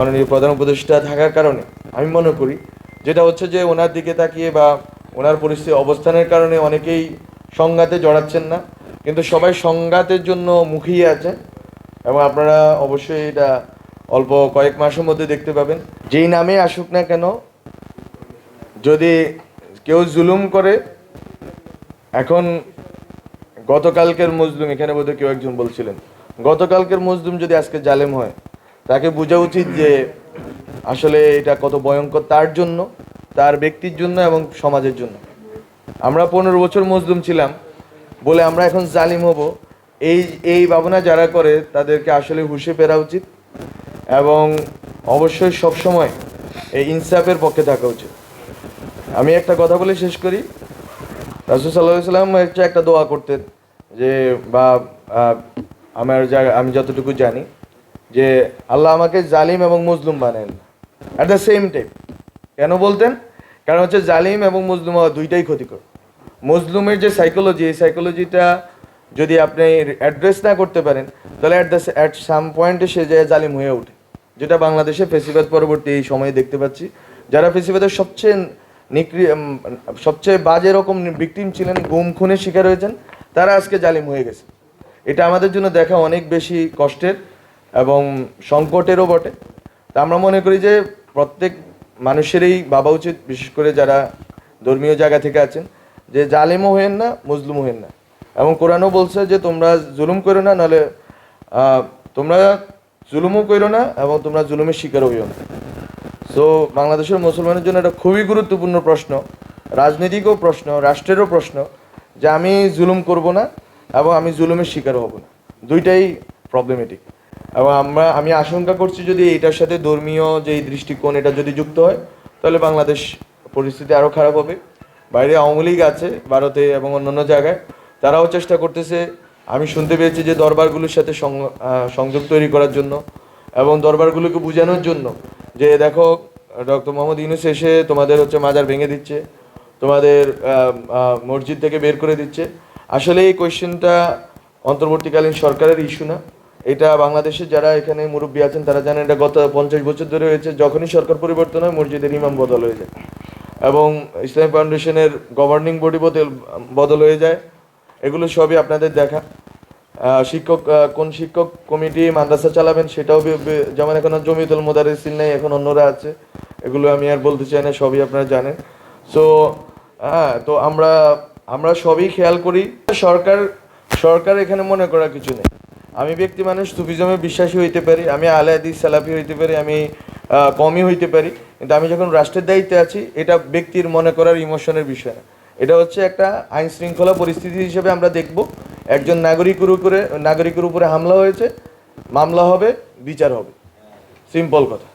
মাননীয় প্রধান উপদেষ্টা থাকার কারণে আমি মনে করি যেটা হচ্ছে যে ওনার দিকে তাকিয়ে বা ওনার পরিস্থিতি অবস্থানের কারণে অনেকেই সংঘাতে জড়াচ্ছেন না, কিন্তু সবাই সংঘাতের জন্য মুখিয়ে আছে এবং আপনারা অবশ্যই এটা অল্প কয়েক মাসের মধ্যে দেখতে পাবেন। যেই নামে আসুক না কেন, যদি কেউ জুলুম করে, এখন গতকালকের মজলুম, এখানে বোধহয় কেউ একজন বলছিলেন, গতকালকের মজলুম যদি আজকে জালেম হয় তাকে বোঝা উচিত যে আসলে এটা কত ভয়ঙ্কর তার জন্য, তার ব্যক্তির জন্য এবং সমাজের জন্য। আমরা পনেরো বছর মজলুম ছিলাম বলে আমরা এখন জালিম হব। এই এই ভাবনা যারা করে তাদেরকে আসলে হুঁশে ফেরা উচিত এবং অবশ্যই সবসময় এই ইনসাফের পক্ষে থাকা উচিত। আমি একটা কথা বলে শেষ করি। রাসুল সাল্লাহ সাল্লাম একটা দোয়া করতেন যে বা আমার জায়গা, আমি যতটুকু জানি যে আল্লাহ আমাকে জালিম এবং মজলুম বানেন। অ্যাট দ্য সেম টাইম কেন বলতেন? কারণ হচ্ছে জালিম এবং মজলুম হওয়া দুইটাই ক্ষতিকর। মজলুমের যে সাইকোলজি এই সাইকোলজিটা যদি আপনি অ্যাড্রেস না করতে পারেন, তাহলে অ্যাট দ্য অ্যাট সাম পয়েন্টে সে যায় জালিম হয়ে ওঠে। যেটা বাংলাদেশে ফেসিবাদ পরবর্তী এই সময়ে দেখতে পাচ্ছি। যারা ফেসিবাদের সবচেয়ে নিক্রি সবচেয়ে বাজে রকম ভিকটিম ছিলেন, গুম, খুনের শিকার হয়েছেন, তারা আজকে জালিম হয়ে গেছে। এটা আমাদের জন্য দেখা অনেক বেশি কষ্টের। এবং সংকটেরও বটে। তা আমরা মনে করি যে প্রত্যেক মানুষেরই ভাবা উচিত, বিশেষ করে যারা ধর্মীয় জায়গা থেকে আছেন, যে জালিমও হয়েন না মজলুমও হয়েন না। এবং কোরআনও বলছে যে তোমরা জুলুম করো না, নাহলে তোমরা জুলুমও করো না এবং তোমরা জুলুমের শিকার হইও না। সো বাংলাদেশের মুসলমানের জন্য এটা খুবই গুরুত্বপূর্ণ প্রশ্ন, রাজনৈতিকও প্রশ্ন, রাষ্ট্রেরও প্রশ্ন যে আমি জুলুম করব না এবং আমি জুলুমের শিকার হব না। দুইটাই প্রবলেমেটিক এবং আমরা, আমি আশঙ্কা করছি যদি এটার সাথে ধর্মীয় যে দৃষ্টিকোণ, এটা যদি যুক্ত হয়, তাহলে বাংলাদেশ পরিস্থিতি আরও খারাপ হবে। বাইরে আওয়ামী লীগ আছে ভারতে এবং অন্যান্য জায়গায়। তারাও চেষ্টা করতেছে। আমি শুনতে পেয়েছি যে দরবারগুলোর সাথে সংযোগ তৈরি করার জন্য এবং দরবারগুলোকে বোঝানোর জন্য যে, দেখো, ডক্টর মোহাম্মদ ইউনুস এসে তোমাদের হচ্ছে মাজার ভেঙে দিচ্ছে, তোমাদের মসজিদ থেকে বের করে দিচ্ছে। আসলে এই কোয়েশ্চেনটা অন্তর্বর্তীকালীন সরকারের ইস্যু না। এটা বাংলাদেশে যারা এখানে মুরব্বী আছেন, তারা জানেন এটা গত পঞ্চাশ বছর ধরে হয়েছে, যখনই সরকার পরিবর্তন হয়, মসজিদের ইমাম বদল হয়ে যায়। এবং ইসলামী ফাউন্ডেশনের গভর্নিং বডি বদল বদল হয়ে যায়। এগুলো সবই আপনাদের দেখা। শিক্ষক কোন শিক্ষক কমিটি মাদ্রাসা চালাবেন সেটাও যেমন এখন জমিতুল মোদারেসিন নেই, এখন অন্যরা আছে। এগুলো আমি আর বলতে চাই না, সবই আপনারা জানেন। সো হ্যাঁ তো আমরা আমরা সবই খেয়াল করি, সরকার সরকার এখানে মনে করা কিছু নেই। আমি ব্যক্তি মানুষ, সুফিজমে বিশ্বাসী হইতে পারি, আমি আলে হাদিস সালাফি হইতে পারি, আমি কমই হইতে পারি, কিন্তু আমি যখন রাষ্ট্রের দায়িত্বে আছি, এটা ব্যক্তির মনে করার ইমোশনের বিষয় না। এটা হচ্ছে একটা আইন শৃঙ্খলা পরিস্থিতি হিসেবে আমরা দেখব, একজন নাগরিকের উপরে নাগরিকের উপরে হামলা হয়েছে, মামলা হবে, বিচার হবে। সিম্পল কথা।